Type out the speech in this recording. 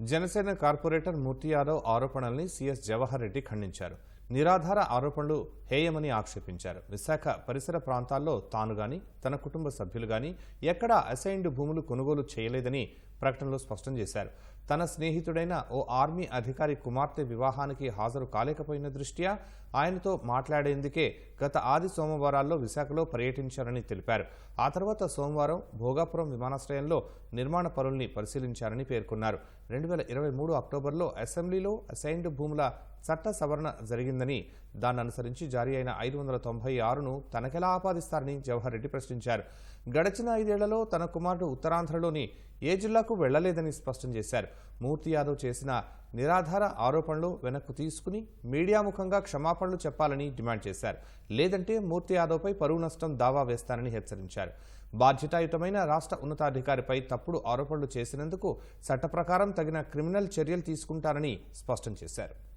Janasena corporator Murthy Yadav ఆరోపణల్ని CS Jawahar Reddy ఖండించారు. నిరాధార ఆరోపణలు హేయమని ఆక్షేపించారు. విశాఖ పరిసర ప్రాంతాల్లో తాను గాని తన కుటుంబ సభ్యులు గాని ఎక్కడా అసైన్డ్ భూములు కొనుగోలు చేయలేదని ప్రకటనలో స్పష్టం చేశారు. తన స్నేహితుడైన ఓ ఆర్మీ అధికారి కుమార్తె వివాహానికి హాజరు కాలేకపోయిన దృష్ట్యా ఆయనతో మాట్లాడేందుకే గత ఆది సోమవారాల్లో విశాఖలో పర్యటించారని తెలిపారు. ఆ తర్వాత సోమవారం భోగాపురం విమానాశ్రయంలో నిర్మాణ పనుల్ని పరిశీలించారని పేర్కొన్నారు. రెండు వేల ఇరవై మూడు అక్టోబర్లో అసెంబ్లీలో అసైన్డ్ భూముల చట్ట సవరణ జరిగిందని దాన్ని అనుసరించి జారీ అయిన ఐదు వందల తొంభై ఆరును తనకెలా ఆపాదిస్తారని జవహర్ రెడ్డి ప్రశ్నించారు. గడిచిన ఐదేళ్ళలో తన కుమారుడు ఉత్తరాంధ్రలోని ఏ జిల్లాకు వెళ్ళలేదని స్పష్టం చేశారు. మూర్తి యాదవ్ చేసిన నిరాధార ఆరోపణలు వెనక్కు తీసుకుని మీడియా ముఖంగా క్షమాపణలు చెప్పాలని డిమాండ్ చేశారు. లేదంటే మూర్తి యాదవ్పై పరువు నష్టం దావా వేస్తానని హెచ్చరించారు. బాధ్యతాయుతమైన రాష్ట్ర ఉన్నతాధికారిపై తప్పుడు ఆరోపణలు చేసినందుకు చట్ట ప్రకారం తగిన క్రిమినల్ చర్యలు తీసుకుంటారని స్పష్టం చేశారు.